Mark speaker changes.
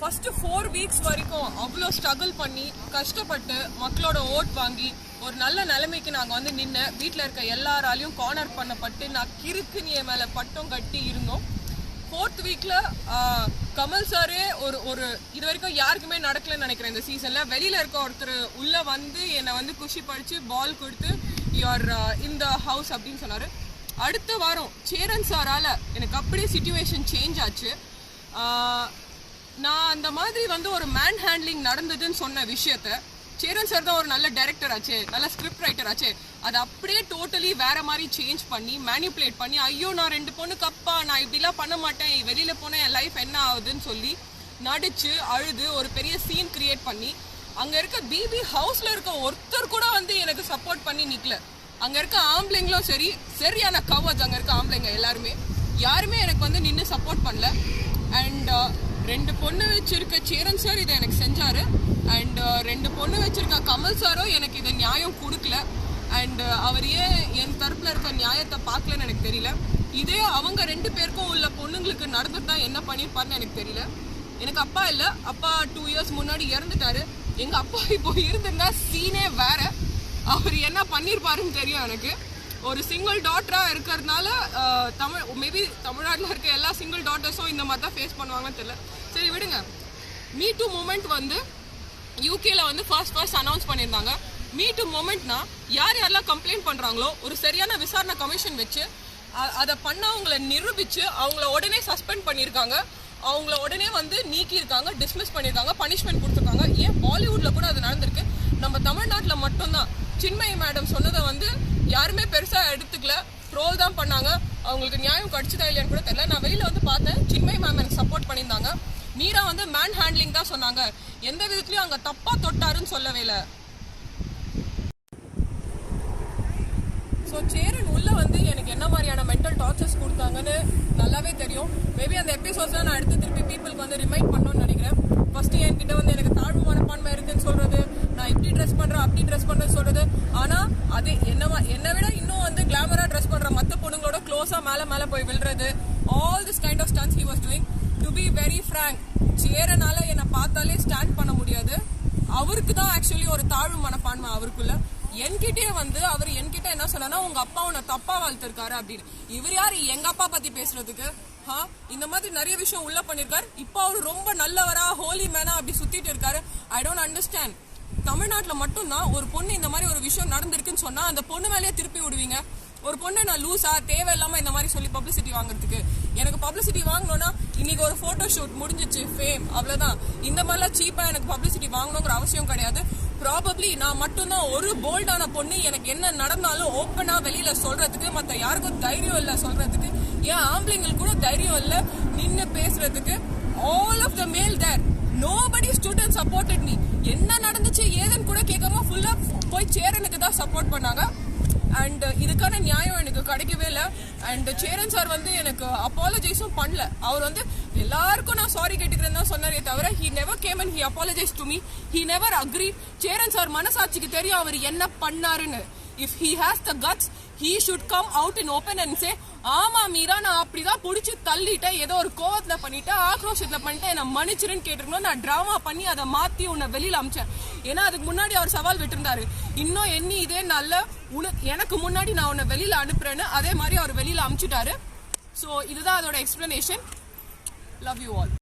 Speaker 1: First four weeks வரைக்கும் அவ்வளோ struggle பண்ணி கஷ்டப்பட்டு மக்களோட ஓட் வாங்கி ஒரு நல்ல நிலைமைக்கு நாங்கள் வந்து நின்று வீட்டில் இருக்க எல்லாராலையும் கார்னர் பண்ணப்பட்டு நான் கிறுக்கு நீ மேலே பட்டம் கட்டி இருந்தோம். ஃபோர்த் வீக்கில் கமல் சாரே ஒரு ஒரு இது வரைக்கும் யாருக்குமே நடக்கலன்னு நினைக்கிறேன் இந்த சீசனில் வெளியில் இருக்க ஒருத்தர் உள்ளே வந்து என்னை வந்து குஷி படித்து பால் கொடுத்து யுவர் இந்த ஹவுஸ் அப்படின்னு சொன்னார். அடுத்த வாரம் சேரன் சாரால் எனக்கு அப்படியே சுச்சுவேஷன் சேஞ்ச் ஆச்சு. நான் அந்த மாதிரி வந்து ஒரு மேன் ஹேண்ட்லிங் நடந்ததுன்னு சொன்ன விஷயத்த சேரன் சார் தான் ஒரு நல்ல டைரக்டர் ஆச்சு நல்ல ஸ்கிரிப்ட் ரைட்டர் ஆச்சு அதை அப்படியே டோட்டலி வேற மாதிரி சேஞ்ச் பண்ணி மேனிப்புலேட் பண்ணி ஐயோ நான் ரெண்டு பொண்ணுக்கு அப்பா நான் இப்படிலாம் பண்ண மாட்டேன் வெளியில் போனேன் என் லைஃப் என்ன ஆகுதுன்னு சொல்லி நடிச்சு அழுது ஒரு பெரிய சீன் கிரியேட் பண்ணி அங்கே இருக்க பிபி ஹவுஸில் இருக்க ஒருத்தர் கூட வந்து எனக்கு சப்போர்ட் பண்ணி நிற்கல அங்கே இருக்க ஆம்பளைங்களும் சரி சரியான கவர்ஸ் அங்கே இருக்க ஆம்பளைங்க எல்லாருமே யாருமே எனக்கு வந்து நின்று சப்போர்ட் பண்ணல. அண்ட் ரெண்டு பொண்ணு வச்சிருக்க சேரன் சார் இதை எனக்கு செஞ்சாரு. அண்ட் uh, ரெண்டு பொண்ணு வச்சிருக்க கமல் சாரும் எனக்கு இதை நியாயம் கொடுக்கல. அண்ட் uh, அவர் ஏன் என் தரப்புல இருக்க நியாயத்தை பார்க்கலன்னு எனக்கு தெரியல. இதே அவங்க ரெண்டு பேருக்கும் உள்ள பொண்ணுங்களுக்கு நடந்துட்டா என்ன பண்ணியிருப்பாருன்னு எனக்கு தெரியல. எனக்கு அப்பா இல்லை. அப்பா டூ இயர்ஸ் முன்னாடி இறந்துட்டாரு. எங்க அப்பா இப்போ இருந்திருந்தா சீனே வேற. அவர் என்ன பண்ணியிருப்பாருன்னு தெரியும் எனக்கு. ஒரு சிங்கிள் டாட்டராக இருக்கிறதுனால தமிழ் மேபி தமிழ்நாட்டில் இருக்க எல்லா சிங்கிள் டாட்டர்ஸும் இந்த மாதிரி தான் ஃபேஸ் பண்ணுவாங்கன்னு தெரியல. சரி விடுங்க. மீ டூ மூமெண்ட் வந்து யூகேல வந்து ஃபர்ஸ்ட் ஃபர்ஸ்ட் அனௌன்ஸ் பண்ணியிருந்தாங்க. மீ டூ மூமெண்ட்னா யார் யாரெல்லாம் கம்ப்ளைண்ட் பண்ணுறாங்களோ ஒரு சரியான விசாரணை கமிஷன் வச்சு அதை பண்ணவங்கள நிரூபித்து அவங்கள உடனே சஸ்பெண்ட் பண்ணியிருக்காங்க. அவங்கள உடனே வந்து நீக்கியிருக்காங்க டிஸ்மிஸ் பண்ணியிருக்காங்க பனிஷ்மெண்ட் கொடுத்துருக்காங்க. ஏன் பாலிவுட்டில் கூட அது நடந்திருக்கு? நம்ம தமிழ்நாட்டில் மட்டும்தான். சின்மயி மேடம் சொன்னதை வந்து யாருமே பெருசா எடுத்துக்கல. ட்ரோல் தான் பண்ணாங்க. அவங்களுக்கு நியாயம் கிடைச்சதா இல்லையான்னு கூட தெரியல. நான் வெளியில வந்து பார்த்தேன். சின்மயி மேம் எனக்கு சப்போர்ட் பண்ணியிருந்தாங்க. மீரா வந்து மேன் ஹேண்ட்லிங் தான் சொன்னாங்க. எந்த விதத்துலயும் அங்க தப்பா தொட்டாருன்னு சொல்லவே இல்லை. ஸோ சேரன் உள்ள வந்து எனக்கு என்ன மாதிரியான மென்டல் டார்ச்சர்ஸ் கொடுத்தாங்கன்னு நல்லாவே தெரியும். மேபி அந்த எபிசோட்ஸ் நான் எடுத்து திருப்பி பீப்புளுக்கு வந்து ரிமைண்ட் பண்ணணும்னு நினைக்கிறேன் ஃபர்ஸ்ட் என்கிட்ட வந்து எனக்கு தாழ்வு மனப்பான்மை இருக்குன்னு சொல்றது நான் இப்படி ட்ரெஸ் பண்றேன் அப்படி ட்ரெஸ் பண்றேன்னு சொல்றது ஆனா அது என்னவா என்னை விட இன்னும் வந்து கிளாமரா ட்ரெஸ் பண்ற மத்த பொண்ணுங்களோட க்ளோஸா மேலே மேலே போய் விழுறது. All this kind of stunts he was doing to be very frank சேரனால என்னை பார்த்தாலே ஸ்டாண்ட் பண்ண முடியாது. அவருக்கு தான் ஆக்சுவலி ஒரு தாழ்வு மனப்பான்மை அவருக்குள்ள. என்கிட்டயே வந்து அவர் என்கிட்ட என்ன சொல்லனா உங்க அப்பா உன்னை தப்பா வளர்த்திருக்காரு அப்படின்னு. இவர் யாரு? எங்க அப்பா பத்தி பேசுறதுக்கு. ஹா இந்த மாதிரி நிறைய விஷயம் உள்ள பண்ணிருக்காரு. இப்போ அவர் ரொம்ப நல்லவரா ஹோலி மேனா அப்படி சுத்திட்டு இருக்காரு. ஐ டோன்ட் அண்டர்ஸ்டாண்ட் தமிழ்நாட்டுல மட்டும்தான் ஒரு பொண்ணு இந்த மாதிரி ஒரு விஷயம் நடந்திருக்குன்னு சொன்னா அந்த பொண்ணு மேலேயே திருப்பி விடுவீங்க. ஒரு பொண்ணு நான் லூஸா தேவையில்லாம இந்த மாதிரி சொல்லி பப்ளிசிட்டி வாங்குறதுக்கு. எனக்கு பப்ளிசிட்டி வாங்கணும்னா இன்னைக்கு ஒரு போட்டோ ஷூட் முடிஞ்சிச்சு ஃபேம் அவ்வளவுதான். இந்த மாதிரிலாம் சீப்பா எனக்கு பப்ளிசிட்டி வாங்கணுங்கிற அவசியம் கிடையாது. ப்ராபப்ளி நான் மட்டும்தான் ஒரு போல்டான பொண்ணு எனக்கு என்ன நடந்தாலும் ஓப்பனா வெளியில சொல்றதுக்கு மத்த யாருக்கும் தைரியம் இல்லை சொல்றதுக்கு ஏன் ஆம்பளைங்களுக்கு கூட தைரியம் இல்லை நின்று பேசுறதுக்கு. All of the male there nobody student supported me என்ன நடந்துச்சு ஏதுன்னு கூட கேட்காம ஃபுல்லா போய் சேரனுக்கு தான் சப்போர்ட் பண்ணாங்க. அண்ட் uh, இதுக்கான நியாயம் எனக்கு கிடைக்கவே இல்லை. அண்ட் சேரன் சார் வந்து எனக்கு அப்பாலஜைஸும் பண்ணல. அவர் வந்து எல்லாருக்கும் நான் சாரி கேட்டுக்கிறேன்னு தான் சொன்னாரே தவிர he never came and he apologise to me he never agree Cheran sir மனசாட்சிக்கு தெரியும் அவர் என்ன பண்ணாருன்னு. If he has the guts he should come out in open and say ஆமா மீரா நான் அப்படிதான் புடிச்சு தள்ளிட்டேன். ஏதோ ஒரு கோவத்துல பண்ணிட்டேன் ஆக்ரோஷத்துல பண்ணிட்டேன். என்ன மன்னிச்சிருன்னு கேட்டிருக்கணும். நான் டிராமா பண்ணி அதை மாத்தி உன்னை வெளியில அமிச்சேன். ஏன்னா அதுக்கு முன்னாடி அவர் சவால் விட்டுருந்தாரு. இன்னும் என்ன இதே நல்ல உனக்கு எனக்கு முன்னாடி நான் உன்னை வெளியில அனுப்புறேன்னு அதே மாதிரி அவர் வெளியில அமிச்சிட்டாரு. ஸோ இதுதான் அதோட எக்ஸ்பிளனேஷன் லவ் யூ ஆல்